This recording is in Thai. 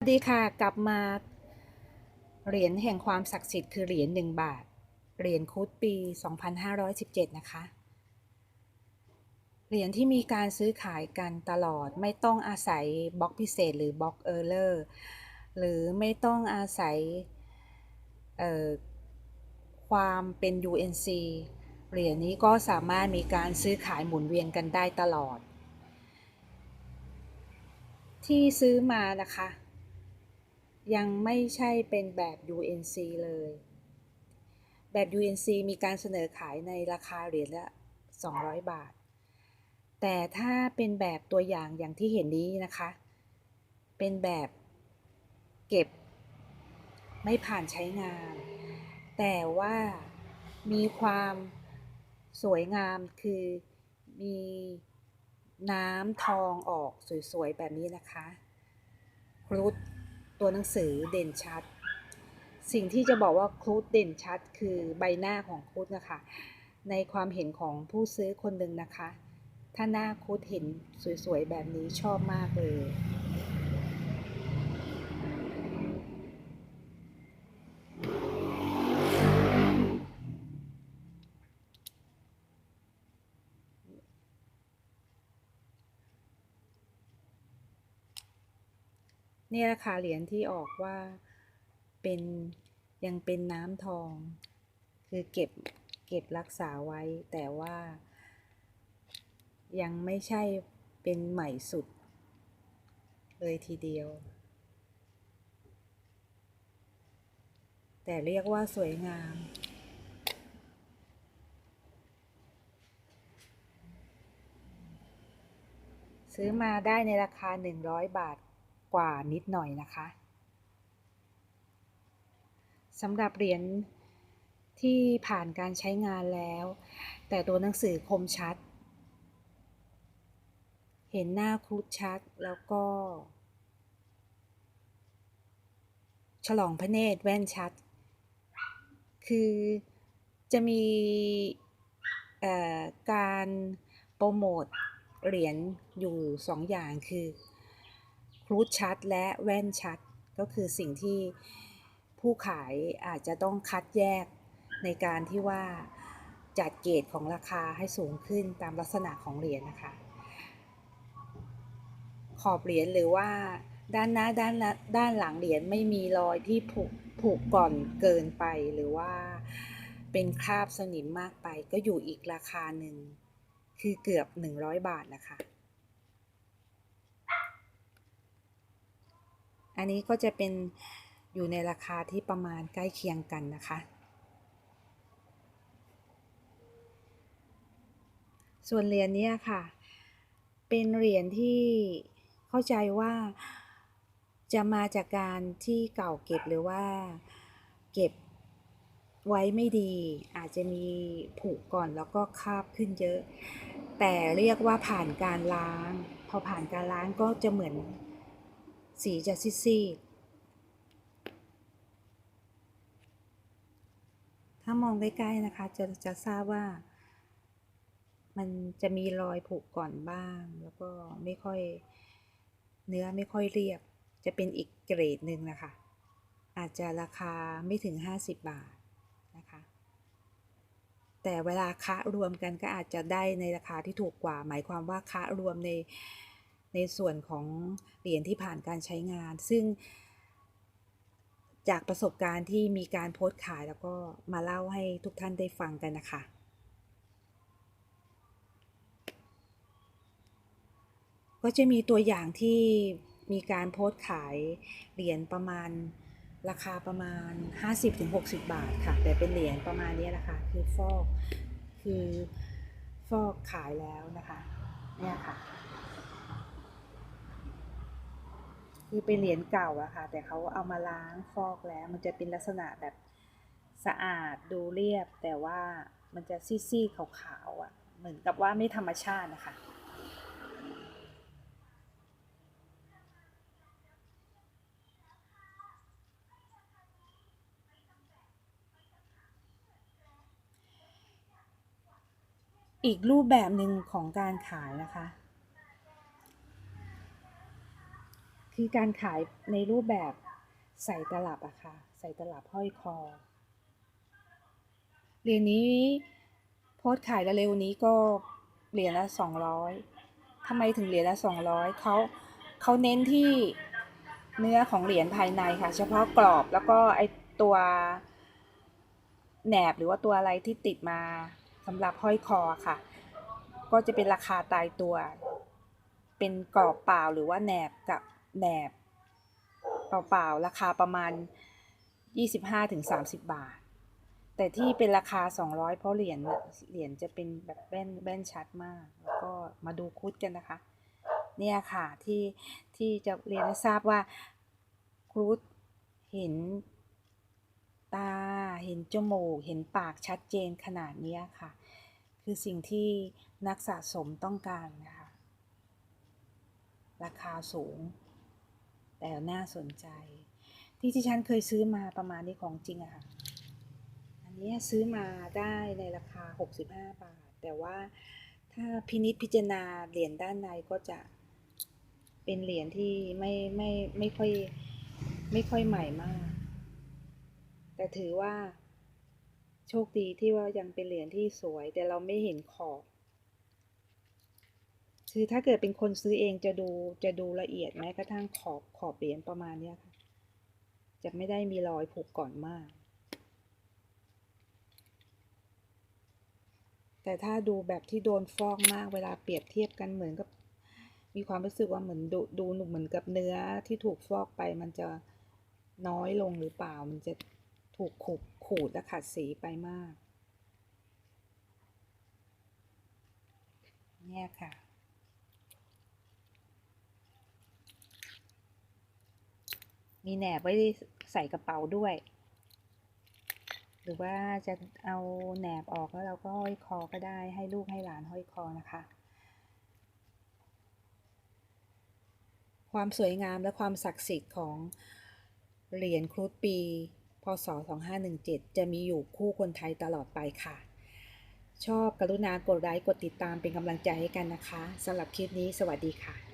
สวัสดีค่ะกลับมาเหรียญแห่งความศักดิ์สิทธิ์คือเหรียญหนึ่งบาท เหรียญคุดปี 2517 นะคะ เหรียญที่มีการซื้อขายกันตลอดไม่ต้องอาศัยบล็อกพิเศษหรือบล็อกเออร์เลอร์หรือไม่ต้องอาศัยความเป็น UNC เหรียญนี้ก็สามารถมีการซื้อขายหมุนเวียนกันได้ตลอด ที่ซื้อมานะคะ ยังไม่ใช่เป็นแบบ UNC เลย แบบ UNC มีการเสนอขายในราคาเหรียญละ 200 บาท แต่ถ้าเป็นแบบตัวอย่างอย่างที่เห็นนี้นะคะ เป็นแบบเก็บไม่ผ่านใช้งาน แต่ว่ามีความสวยงามคือมีน้ำทองออกสวยๆ แบบนี้นะคะครุฑ ตัวหนังสือเด่นชัด สิ่งที่จะบอกว่าครูดเด่นชัด คือใบหน้าของครูดนะคะ ในความเห็นของผู้ซื้อคนหนึ่งนะคะ ถ้าหน้าครูดเห็นสวยๆแบบนี้ชอบมากเลย นี่แหละค่ะเหรียญที่ออกว่าเป็นยังเป็นน้ำทอง คือเก็บเก็บรักษาไว้ แต่ว่า ยังไม่ใช่เป็นใหม่สุด เลยทีเดียว แต่เรียกว่าสวยงามซื้อมาได้ในราคา 100 บาท กว่านิดหน่อยนะคะสำหรับเหรียญที่ผ่านการใช้งานแล้ว แต่ตัวหนังสือคมชัด เห็นหน้าครุฑชัดแล้วก็ ฉลองพระเนตรแว่นชัด คือจะมีการโปรโมทเหรียญอยู่สองอย่างคือ ครูดชัดและแว่นชัดก็คือสิ่งที่ผู้ขายอาจจะต้องคัดแยกในการที่ว่าจัดเกรดของราคาให้สูงขึ้นตามลักษณะของเหรียญนะคะ ขอบเหรียญหรือว่าด้านหน้าด้านด้านหลังเหรียญไม่มีรอยที่ผูกผูกก่อนเกินไปหรือว่าเป็นคราบสนิมมากไปก็อยู่อีกราคาหนึ่งคือเกือบ 100 บาทนะคะ อันนี้ก็จะเป็นอยู่ในราคาที่ประมาณใกล้เคียงกันนะคะ ส่วนเหรียญนี้ค่ะ เป็นเหรียญที่เข้าใจว่าจะมาจากการที่เก่าเก็บหรือว่าเก็บไว้ไม่ดี อาจจะมีผุก่อนแล้วก็คาบขึ้นเยอะ แต่เรียกว่าผ่านการล้าง พอผ่านการล้างก็จะเหมือน สีจะซีดๆถ้ามองใกล้ๆนะคะจะจะทราบว่า มันจะมีรอยผุก่อนบ้าง แล้วก็ไม่ค่อยเนื้อไม่ค่อยเรียบ จะเป็นอีกเกรดหนึ่งนะคะ อาจจะราคาไม่ถึง 50 บาทนะคะ แต่เวลาคะรวมกันก็อาจจะได้ในราคาที่ถูกกว่า หมายความว่าคะรวมใน ในส่วนของเหรียญที่ผ่านการใช้งาน ซึ่ง จากประสบการณ์ที่มีการโพสต์ขายแล้วก็มาเล่าให้ทุกท่านได้ฟังกันนะคะ ก็จะมีตัวอย่างที่มีการโพสต์ขายเหรียญประมาณราคาประมาณ 50-60 บาทค่ะ แต่เป็นเหรียญประมาณนี้แหละค่ะ คือฟอก คือฟอกขายแล้วนะคะ เนี่ยค่ะ คือเป็นเหรียญเก่าอะค่ะ แต่เขาเอามาล้างฟอกแล้ว มันจะเป็นลักษณะแบบสะอาดดูเรียบ แต่ว่ามันจะซีดๆขาวๆอะเหมือนกับว่าไม่ธรรมชาตินะคะอีกรูปแบบหนึ่งของการขายนะคะ คือการขายในรูปแบบใส่ตลับอะค่ะ ใส่ตลับห้อยคอ เหรียญนี้โพสขายเร็วๆนี้ก็เหรียญละสองร้อยทำไมถึงเหรียญละสองร้อยเขาเขาเน้นที่เนื้อของเหรียญภายในค่ะ เฉพาะกรอบแล้วก็ไอตัวแหนบหรือว่าตัวอะไรที่ติดมาสำหรับห้อยคอค่ะ ก็จะเป็นราคาตายตัว เป็นกรอบเปล่าหรือว่าแหนบกับ แหนบเปล่าๆ ราคาประมาณ 25-30 บาท แต่ที่เป็นราคา 200 เพราะเหรียญเหรียญจะเป็นแบบแบนแบนชัดมาก แล้วก็มาดูคุดกันนะคะ เนี่ยค่ะที่ที่จะเรียนให้ทราบว่าครุฑเห็นตา เห็นจมูก เห็นปากชัดเจนขนาดนี้ค่ะ คือสิ่งที่นักสะสมต้องการนะคะ ราคาสูง แต่น่าสนใจ ที่ที่ฉันเคยซื้อมาประมาณนี้ของจริงอะค่ะ อันนี้ซื้อมาได้ในราคา 65 บาท แต่ว่าถ้าพินิจพิจารณาเหรียญด้านในก็จะเป็นเหรียญที่ไม่ไม่ไม่ค่อยไม่ค่อยใหม่มาก แต่ถือว่าโชคดีที่ว่ายังเป็นเหรียญที่สวยแต่เราไม่เห็นขอบ คือถ้าเกิดเป็นคนซื้อเองจะดูจะดูละเอียดแม้กระทั่งขอบขอบเหรียญประมาณเนี้ยค่ะ จะไม่ได้มีรอยผูกก่อนมาก แต่ถ้าดูแบบที่โดนฟอกมากเวลาเปรียบเทียบกันเหมือนกับมีความรู้สึกว่าเหมือนดูดูเหมือนกับเนื้อที่ถูกฟอกไปมันจะน้อยลงหรือเปล่า มันจะถูกขูดขูดและขัดสีไปมาก เนี่ยค่ะ มีแหนบไว้ใส่กระเป๋าด้วย หรือว่าจะเอาแหนบออกแล้วเราก็ห้อยคอก็ได้ให้ลูกให้หลานห้อยคอนะคะ ความสวยงามและความศักดิ์สิทธิ์ของเหรียญครุฑปีพศ 2517 จะมีอยู่คู่คนไทยตลอดไปค่ะ ชอบกรุณากดไลค์กดติดตามเป็นกำลังใจให้กันนะคะสำหรับคลิปนี้สวัสดีค่ะ